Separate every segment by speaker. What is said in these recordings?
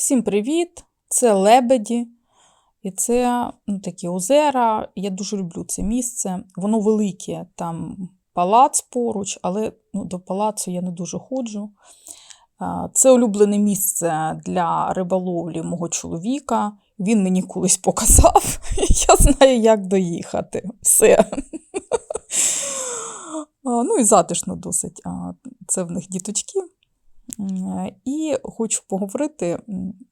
Speaker 1: Всім привіт! Це Лебеді. І це ну, такі озера. Я дуже люблю це місце. Воно велике, там палац поруч, але ну, до палацу я не дуже ходжу. Це улюблене місце для риболовлі мого чоловіка. Він мені колись показав, я знаю, як доїхати. Все. Ну і затишно досить. Це в них діточки. М, І хочу поговорити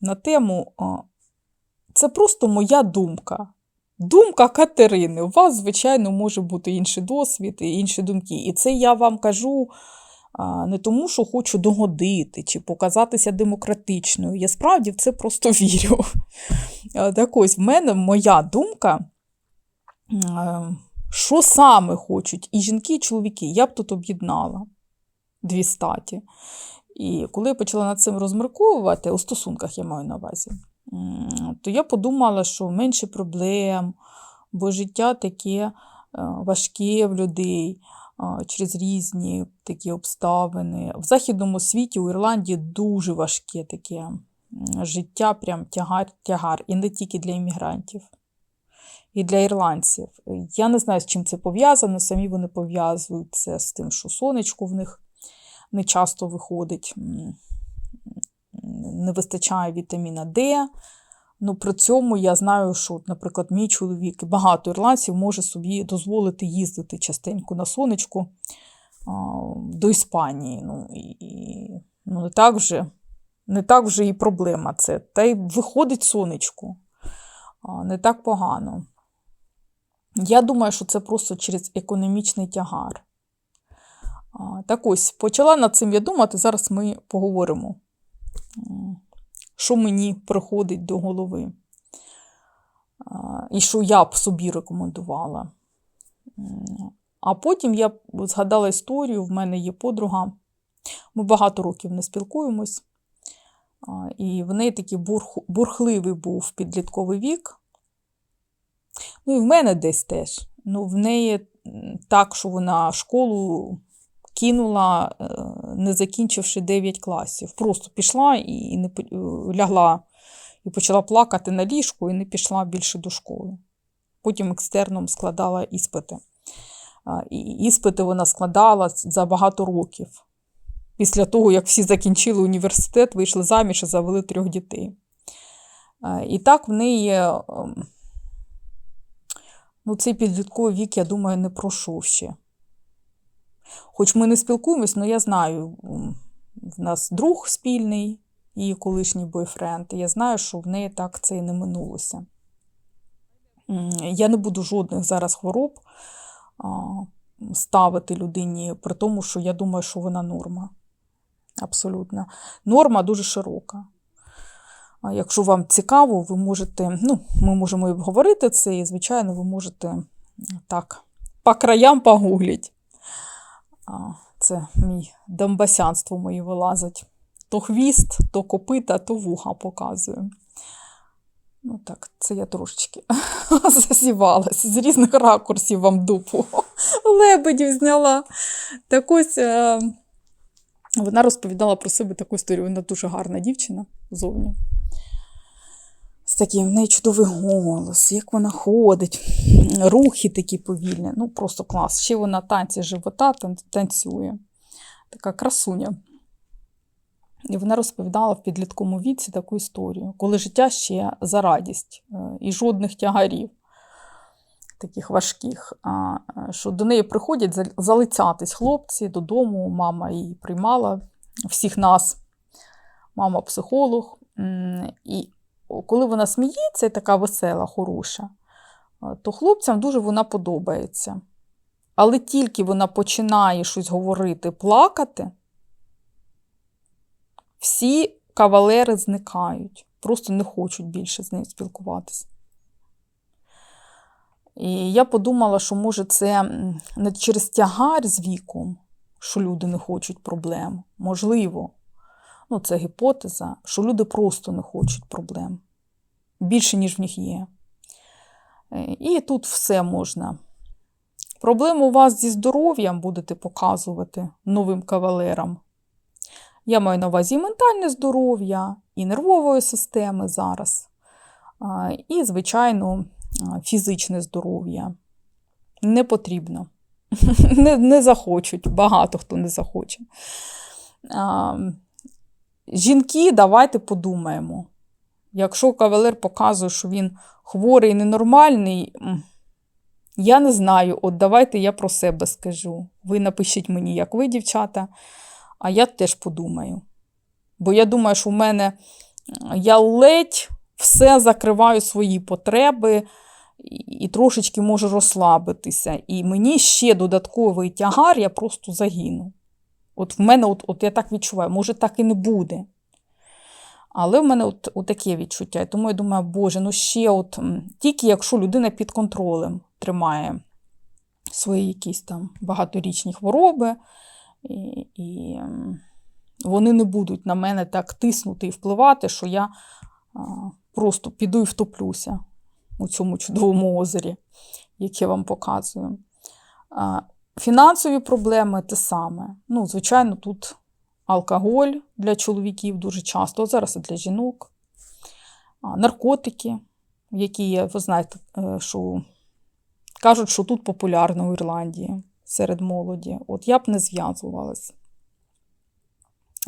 Speaker 1: на тему. Це просто моя думка. Думка Катерини. У вас, звичайно, може бути інший досвід і інші думки. І це я вам кажу не тому, що хочу догодити чи показатися демократичною. Я справді в це просто вірю. Так ось, в мене моя думка. е, Що саме хочуть і жінки, і чоловіки, я б тут об'єднала дві статі. І коли я почала над цим розмірковувати, у стосунках я маю на увазі, то я подумала, що менше проблем, бо життя таке е, важке в людей е, через різні такі обставини. В західному світі у Ірландії дуже важке таке життя, прям тягар, тягар, і не тільки для іммігрантів. І для ірландців. Я не знаю, з чим це пов'язано. Самі вони пов'язують це з тим, що сонечко в них не часто виходить, не вистачає вітаміна Д. Ну, при цьому я знаю, що, наприклад, мій чоловік і багато ірландців може собі дозволити їздити частенько на сонечку а, до Іспанії. Ну, і, і, ну, не так вже, не так вже і проблема це. Та й виходить сонечко. А, не так погано. Я думаю, що це просто через економічний тягар. Так ось, почала над цим я думати, зараз ми поговоримо, що мені приходить до голови. І що я б собі рекомендувала. А потім я згадала історію, в мене є подруга. Ми багато років не спілкуємось. І в неї такий бурх- бурхливий був підлітковий вік. Ну і в мене десь теж. Ну, в неї так, що вона школу кинула, е, не закінчивши 9 класів. Просто пішла і не е, лягла і почала плакати на ліжку і не пішла більше до школи. Потім екстерном складала іспити. І іспити вона складала за багато років. Після того, як всі закінчили університет, вийшли заміж і завели трьох дітей. І так в неї ем, ну, цей підлітковий вік, я думаю, не пройшов ще. Хоч ми не спілкуємось, але я знаю, в нас друг спільний, її колишній бойфренд, і я знаю, що в неї так це і не минулося. Я не буду жодних зараз хвороб ставити людині, при тому, що я думаю, що вона норма. Абсолютно. Норма дуже широка. Якщо вам цікаво, ви можете, ну, ми можемо і обговорити це, і, звичайно, ви можете так, по краям погугліть. Це мій домбасянство мої вилазить. То хвіст, то копита, то вуха показую. Ну так, це я трошечки засівалась з різних ракурсів вам дупу. Лебедів зняла. Так ось е, вона розповідала про себе таку історію. Вона дуже гарна дівчина зовні. З таким в неї чудовий голос, як вона ходить, рухи такі повільні. Ну, просто клас. Ще вона танці живота танцює. Така красуня. І вона розповідала в підлітковому віці таку історію, коли життя ще за радість е, і жодних тягарів таких важких, е, що до неї приходять залицятись хлопці додому, мама її приймала, всіх нас, мама психолог. І коли вона сміється, і така весела, хороша, е, то хлопцям дуже вона подобається. Але тільки вона починає щось говорити, плакати, всі кавалери зникають, просто не хочуть більше з нею спілкуватися. І я подумала, що може це не через тягар з віком, що люди не хочуть проблем. Можливо, ну це гіпотеза, що люди просто не хочуть проблем. Більше, ніж в них є. Е, І тут все можна. Проблеми у вас зі здоров'ям будете показувати новим кавалерам. Я маю на увазі і ментальне здоров'я, і нервової системи зараз, і, звичайно, фізичне здоров'я. Не потрібно. Не, не захочуть, багато хто не захоче. Жінки, давайте подумаємо. Якщо кавалер показує, що він хворий, ненормальний, я не знаю, от давайте я про себе скажу. Ви напишіть мені, як ви, дівчата, а я теж подумаю. Бо я думаю, що в мене я ледь все закриваю свої потреби і трошечки можу розслабитися. І мені ще додатковий тягар, я просто загину. От в мене, от, от я так відчуваю, може, так і не буде. Але в мене от, от таке відчуття. Тому я думаю, Боже, ну ще от тільки якщо людина під контролем тримає свої якісь там багаторічні хвороби, і, і вони не будуть на мене так тиснути і впливати, що я просто піду і втоплюся у цьому чудовому озері, яке вам показую. Фінансові проблеми те саме. Ну, звичайно, тут алкоголь для чоловіків дуже часто, а зараз і для жінок, наркотики, які є, ви знаєте, е, що кажуть, що тут популярно в Ірландії серед молоді. От я б не зв'язувалася.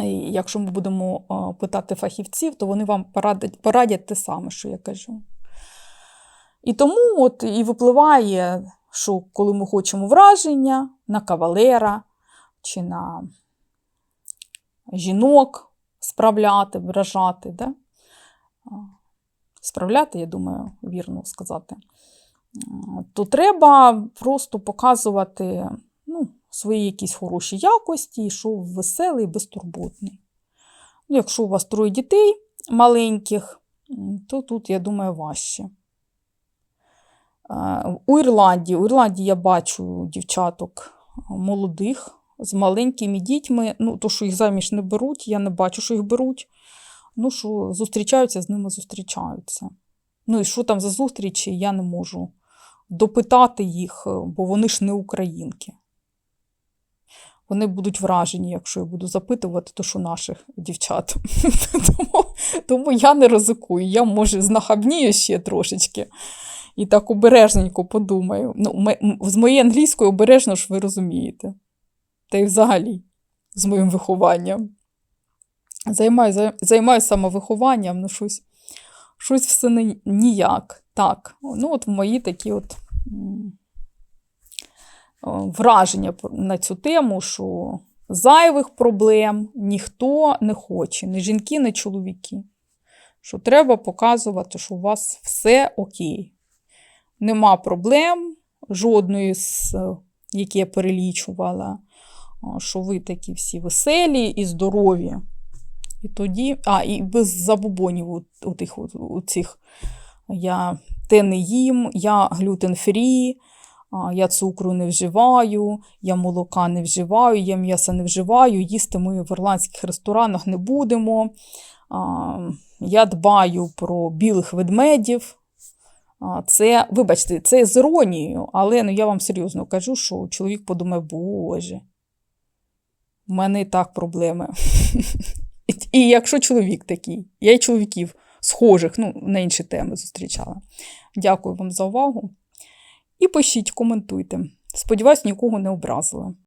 Speaker 1: І якщо ми будемо е, питати фахівців, то вони вам порадять, порадять те саме, що я кажу. І тому от і випливає, що коли ми хочемо враження на кавалера чи на жінок справляти, вражати, да? Справляти, я думаю, вірно сказати, то треба просто показувати ну, свої якісь хороші якості, що веселий, безтурботний. Ну, якщо у вас троє дітей маленьких, то тут, я думаю, важче. Е, У Ірландії, у Ірландії я бачу дівчаток молодих з маленькими дітьми. Ну, то, що їх заміж не беруть, я не бачу, що їх беруть. Ну, що зустрічаються, з ними зустрічаються. Ну, і що там за зустрічі, я не можу допитати їх, е, бо вони ж не українки. Вони будуть вражені, якщо я буду запитувати, то що наших дівчат. тому я не ризикую. Я, може, знахабнію ще трошечки і так обережненько подумаю. Ну, ме- м- з моєю англійською обережно ж ви розумієте. Та й взагалі, з моїм вихованням. Займаю, займаю самовихованням, ну щось, щось все ніяк. Так, ну от мої такі от враження на цю тему, що зайвих проблем ніхто не хоче, ні жінки, ні чоловіки. Що треба показувати, що у вас все окей. Нема проблем жодної з які я перелічувала, що ви такі всі веселі і здорові. І тоді, а, і без забубонів у, у тих, у, у цих. Я те не їм, я глютен-фрі, я цукру не вживаю, я молока не вживаю, я м'яса не вживаю, їсти ми в ірландських ресторанах не будемо. Я дбаю про білих ведмедів. Це, вибачте, це з іронією, але ну, я вам серйозно кажу, що чоловік подумає, боже, в мене і так проблеми. І якщо чоловік такий, я й чоловіків схожих, ну, на інші теми зустрічала. Дякую вам за увагу. І пишіть, коментуйте. Сподіваюсь, нікого не образила.